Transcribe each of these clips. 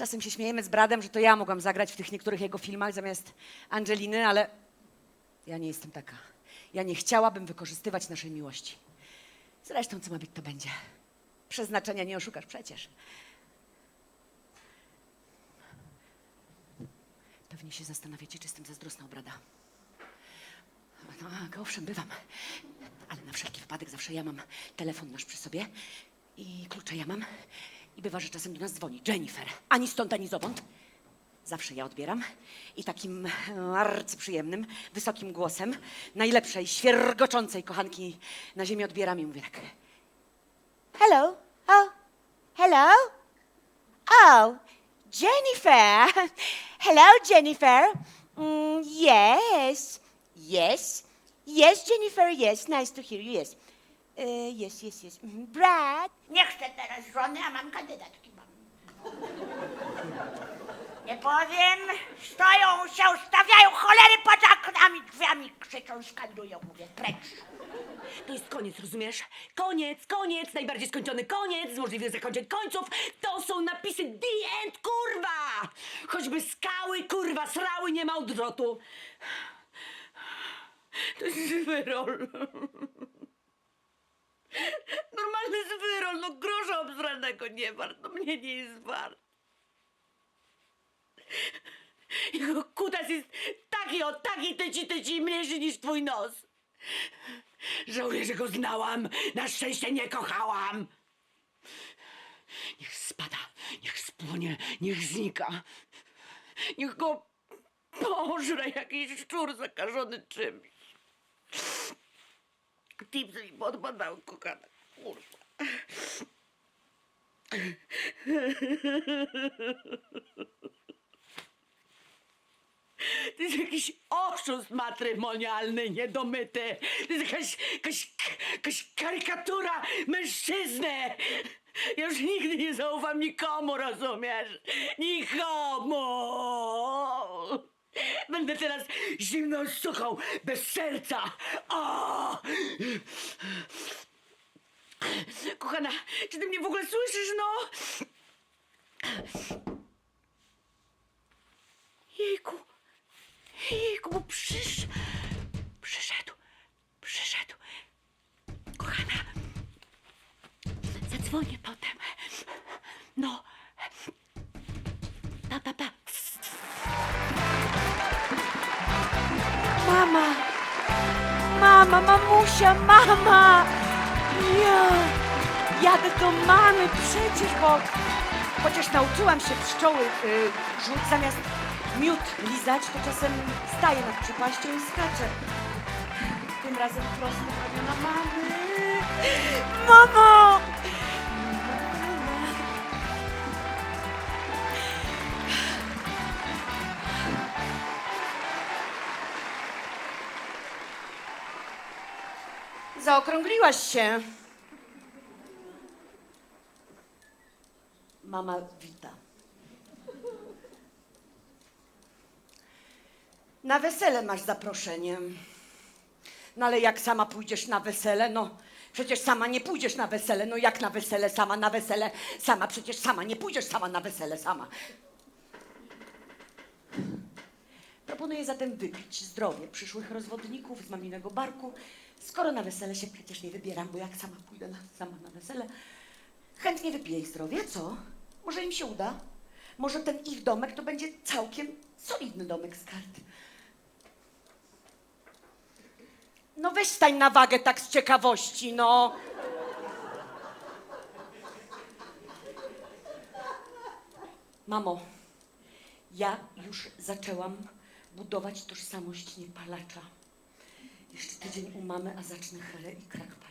Czasem się śmiejemy z Bradem, że to ja mogłam zagrać w tych niektórych jego filmach zamiast Angeliny, ale ja nie jestem taka. Ja nie chciałabym wykorzystywać naszej miłości. Zresztą, co ma być, to będzie. Przeznaczenia nie oszukasz przecież. Pewnie się zastanawiacie, czy jestem zazdrosna o Brada. No, tak, owszem, bywam. Ale na wszelki wypadek zawsze ja mam telefon nasz przy sobie i klucze ja mam. I bywa, że czasem do nas dzwoni Jennifer. Ani stąd, ani zowąd. Zawsze ja odbieram i takim e, arcyprzyjemnym, wysokim głosem najlepszej, świergoczącej kochanki na ziemi odbieram i mówię tak. Hello? Oh, hello? Oh, Jennifer. Hello, Jennifer. Mm, yes, yes, yes, Jennifer. Yes, nice to hear you. Yes, uh, yes, yes, yes. Mhm. Brad. Nie chcę teraz żony, a mam kandydatki. Mam. Nie powiem, stoją się, stawiają cholery pod oknami, drzwiami, krzyczą, skandują, mówię, precz. To jest koniec, rozumiesz? Koniec, koniec, najbardziej skończony koniec z możliwych zakończeń końców. To są napisy The End, kurwa! Choćby skały, kurwa, srały, nie ma odwrotu. To jest zwyrol. Normalny zwyrol, no grosza obsranego nie wart, no mnie nie jest wart. Jego kutas jest taki o taki tyci tyci mniejszy niż twój nos. Żałuję, że go znałam. Na szczęście nie kochałam. Niech spada, niech spłonie, niech znika. Niech go pożre jakiś szczur zakażony czymś. Tipsy mi podpadały, kochana. Kurwa. To jest jakiś oszust matrymonialny, niedomyty. To jest jakaś, jakaś, jakaś karykatura mężczyzny. Ja już nigdy nie zaufam nikomu, rozumiesz? Nikomu! Będę teraz zimną suchą, bez serca. O! Kochana, czy ty mnie w ogóle słyszysz, no? Jejku. Jejku, bo przysz... Przyszedł. Przyszedł. Kochana. Zadzwonię potem. No. Mama, mamusia, mama! Ja! Jadę do mamy przecież, bo chociaż nauczyłam się pszczoły y, zamiast miód lizać, to czasem staję nad przypaścią i skaczę. Tym razem prosto w ramiona mamy. Mamo! Zaokrągliłaś się. Mama wita. Na wesele masz zaproszenie. No ale jak sama pójdziesz na wesele, no przecież sama nie pójdziesz na wesele. No jak na wesele, sama na wesele, sama przecież sama nie pójdziesz sama na wesele, sama. Proponuję zatem wypić zdrowie przyszłych rozwodników z maminego barku, skoro na wesele się przecież nie wybieram, bo jak sama pójdę na, sama na wesele, chętnie wypiję ich zdrowie, co? Może im się uda? Może ten ich domek to będzie całkiem solidny domek z kart. No weź stań na wagę tak z ciekawości, no. Mamo, ja już zaczęłam budować tożsamość niepalacza. Jeszcze tydzień u mamy, a zacznę helę i krak palić.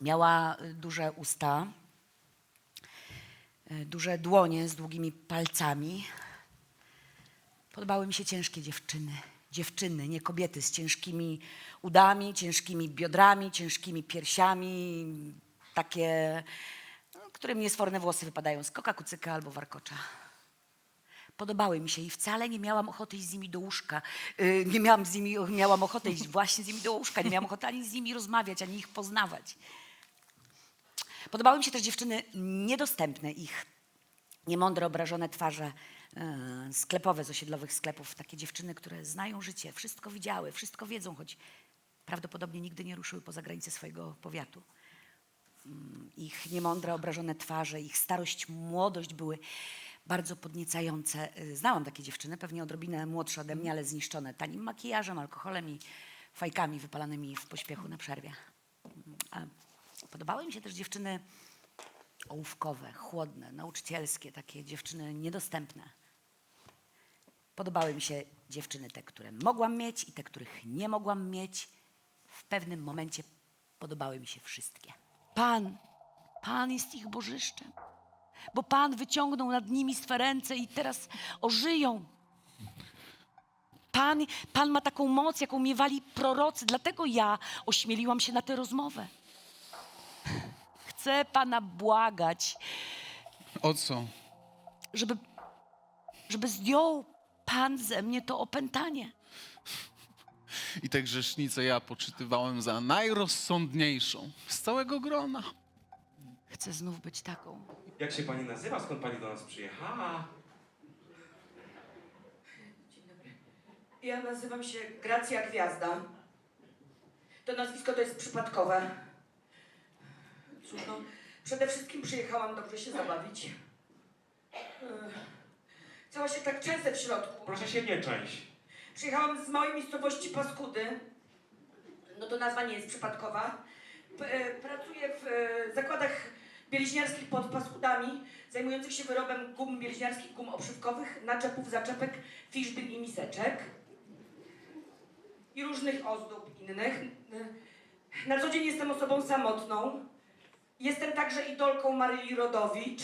Miała y, duże usta, y, duże dłonie z długimi palcami. Podobały mi się ciężkie dziewczyny. Dziewczyny, nie kobiety z ciężkimi udami, ciężkimi biodrami, ciężkimi piersiami, takie, no, którym niesforne włosy wypadają z koka, kucyka albo warkocza. Podobały mi się i wcale nie miałam ochoty iść z nimi do łóżka. Yy, nie miałam z nimi, miałam ochotę iść właśnie z nimi do łóżka. Nie miałam ochoty ani z nimi rozmawiać, ani ich poznawać. Podobały mi się też dziewczyny niedostępne, ich niemądre, obrażone twarze, e, sklepowe z osiedlowych sklepów. Takie dziewczyny, które znają życie, wszystko widziały, wszystko wiedzą, choć prawdopodobnie nigdy nie ruszyły poza granice swojego powiatu. Mm, Ich niemądre, obrażone twarze, ich starość, młodość były bardzo podniecające. Y, Znałam takie dziewczyny, pewnie odrobinę młodsze ode mnie, ale zniszczone tanim makijażem, alkoholem i fajkami wypalanymi w pośpiechu na przerwie. Podobały mi się też dziewczyny ołówkowe, chłodne, nauczycielskie, takie dziewczyny niedostępne. Podobały mi się dziewczyny te, które mogłam mieć i te, których nie mogłam mieć. W pewnym momencie podobały mi się wszystkie. Pan, Pan jest ich bożyszczem, bo Pan wyciągnął nad nimi swe ręce i teraz ożyją. Pan, Pan ma taką moc, jaką miewali prorocy, dlatego ja ośmieliłam się na tę rozmowę. Chcę Pana błagać, O co? żeby, żeby zdjął Pan ze mnie to opętanie. I tę grzesznicę ja poczytywałem za najrozsądniejszą z całego grona. Chcę znów być taką. Jak się pani nazywa? Skąd pani do nas przyjechała? Ja nazywam się Gracja Gwiazda. To nazwisko to jest przypadkowe. Cóż, no, przede wszystkim przyjechałam dobrze się zabawić. Ech, Cała się tak często w środku. Proszę się nie część. Przyjechałam z małej miejscowości Paskudy. No to nazwa nie jest przypadkowa. E, pracuję w e, zakładach bieliźniarskich pod Paskudami, zajmujących się wyrobem gum bieliźniarskich, gum obszywkowych, naczepów, zaczepek, fiszbin i miseczek. I różnych ozdób innych. Na co dzień jestem osobą samotną. Jestem także idolką Maryli Rodowicz.